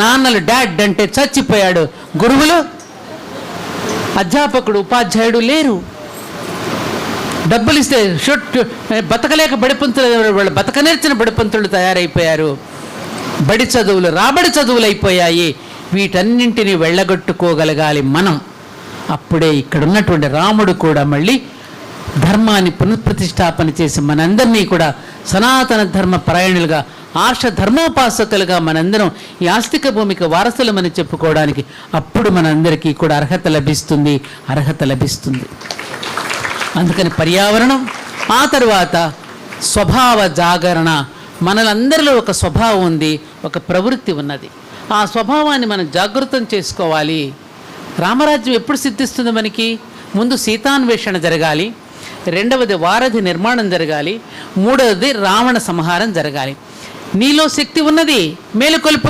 నాన్నలు డాడ్ అంటే చచ్చిపోయాడు. గురువులు అధ్యాపకుడు ఉపాధ్యాయుడు లేరు. డబ్బులు ఇస్తే షొట్ బతకలేక బడిపంతులు వాళ్ళు బతక నేర్చిన బడిపంతులు తయారైపోయారు. బడి చదువులు రాబడి చదువులు అయిపోయాయి వీటన్నింటినీ వెళ్ళగొట్టుకోగలగాలి మనం. అప్పుడే ఇక్కడ ఉన్నటువంటి రాముడు కూడా మళ్ళీ ధర్మాన్ని పునఃప్రతిష్టాపన చేసి మనందరినీ కూడా సనాతన ధర్మ పరాయణులుగా ఆర్ష ధర్మోపాసకులుగా మనందరం ఈ ఆస్తిక భూమికి వారసులమని చెప్పుకోవడానికి అప్పుడు మనందరికీ కూడా అర్హత లభిస్తుంది అర్హత లభిస్తుంది. అందుకని పర్యావరణం ఆ తర్వాత స్వభావ జాగరణ మనలందరిలో ఒక స్వభావం ఉంది ఒక ప్రవృత్తి ఉన్నది. ఆ స్వభావాన్ని మనం జాగృతం చేసుకోవాలి. రామరాజ్యం ఎప్పుడు సిద్ధిస్తుంది మనకి? ముందు సీతాన్వేషణ జరగాలి. రెండవది వారధి నిర్మాణం జరగాలి. మూడవది రావణ సంహారం జరగాలి. నీలో శక్తి ఉన్నది మేలుకొల్పు